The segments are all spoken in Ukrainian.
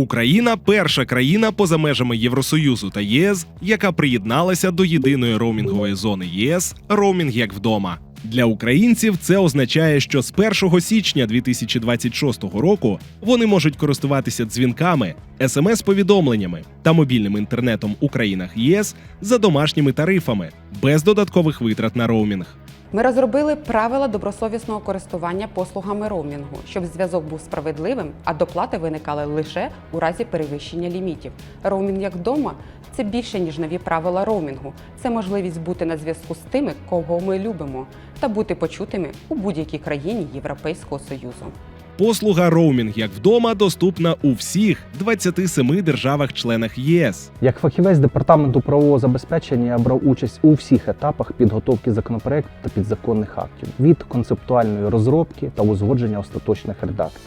Україна перша країна поза межами Євросоюзу та ЄС, яка приєдналася до єдиної роумінгової зони ЄС роумінг як вдома. Для українців це означає, що з 1 січня 2026 року вони можуть користуватися дзвінками, смс-повідомленнями та мобільним інтернетом у країнах ЄС за домашніми тарифами без додаткових витрат на роумінг. Ми розробили правила добросовісного користування послугами роумінгу, щоб зв'язок був справедливим, а доплати виникали лише у разі перевищення лімітів. Роумінг як вдома це більше ніж нові правила роумінгу. Це можливість бути на зв'язку з тими, кого ми любимо, та бути почутими у будь-якій країні Європейського Союзу. Послуга роумінг як вдома доступна у всіх 27 державах-членах ЄС. Як фахівець департаменту правового забезпечення я брав участь у всіх етапах підготовки законопроекту та підзаконних актів від концептуальної розробки та узгодження остаточних редакцій,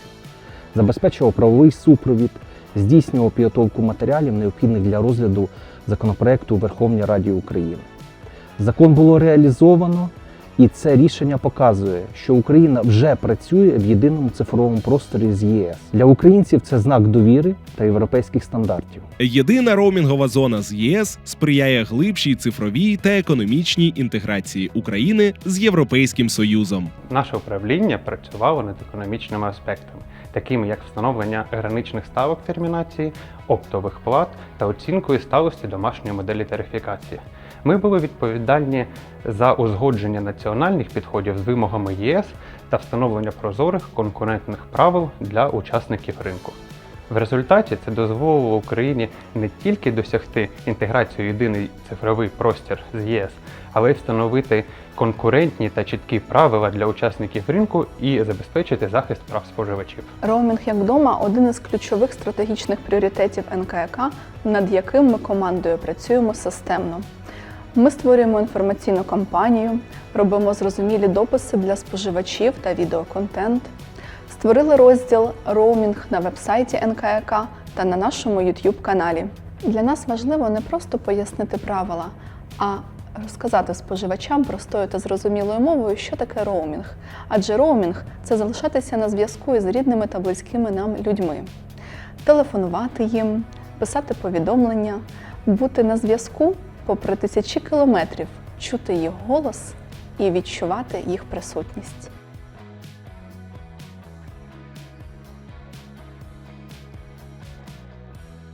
забезпечував правовий супровід, здійснював підготовку матеріалів, необхідних для розгляду законопроекту у Верховній Раді України. Закон було реалізовано, і це рішення показує, що Україна вже працює в єдиному цифровому просторі з ЄС. Для українців це знак довіри та європейських стандартів. Єдина роумінгова зона з ЄС сприяє глибшій цифровій та економічній інтеграції України з Європейським Союзом. Наше управління працювало над економічними аспектами, такими як встановлення граничних ставок термінації, оптових плат та оцінкою сталості домашньої моделі тарифікації. Ми були відповідальні за узгодження національних підходів з вимогами ЄС та встановлення прозорих конкурентних правил для учасників ринку. В результаті це дозволило Україні не тільки досягти інтеграцію єдиний цифровий простір з ЄС, але й встановити конкурентні та чіткі правила для учасників ринку і забезпечити захист прав споживачів. Роумінг як вдома один із ключових стратегічних пріоритетів НКК, над яким ми командою працюємо системно. Ми створюємо інформаційну кампанію, робимо зрозумілі дописи для споживачів та відеоконтент. Створили розділ роумінг на вебсайті НКК та на нашому YouTube каналі. Для нас важливо не просто пояснити правила, а розказати споживачам простою та зрозумілою мовою, що таке роумінг. Адже роумінг це залишатися на зв'язку із рідними та близькими нам людьми, телефонувати їм, писати повідомлення, бути на зв'язку попри тисячі кілометрів, чути їх голос і відчувати їх присутність.